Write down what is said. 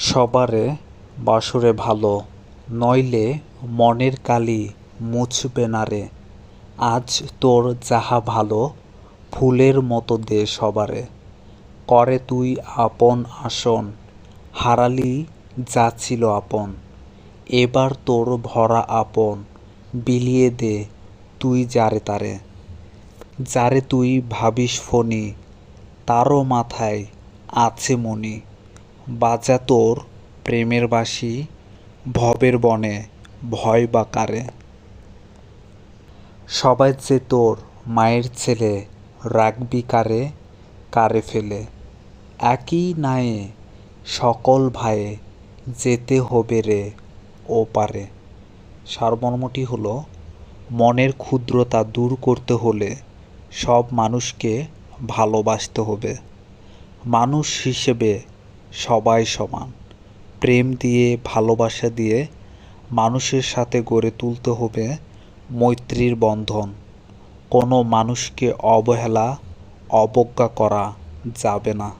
সবারে বাসরে ভালো, নইলে মনের কালি মুছবে না রে। আজ তোর যাহা ভালো, ফুলের মতো দে সবারে। করে তুই আপন আসন, হারালি যা ছিল আপন। এবার তোর ভরা আপন, বিলিয়ে দে তুই যারে তারে। যারে তুই ভাবিস ফণি, তারও মাথায় আছে মণি। বাজা তোর প্রেমের বাঁশি, ভবের বনে ভয় বা কারে। সবাই যে তোর মায়ের ছেলে রাখবি কারে কারে ফেলে। একই নায়ে সকল ভায়ে যেতে হবে রে ও পারে। সারমর্মটি হলো, মনের ক্ষুদ্রতা দূর করতে হলে সব মানুষকে ভালোবাসতে হবে। মানুষ হিসেবে সবাই সমান। প্রেম দিয়ে, ভালোবাসা দিয়ে মানুষের সাথে গড়ে তুলতে হবে মৈত্রীর বন্ধন। কোনো মানুষকে অবহেলা, অবজ্ঞা করা যাবে না।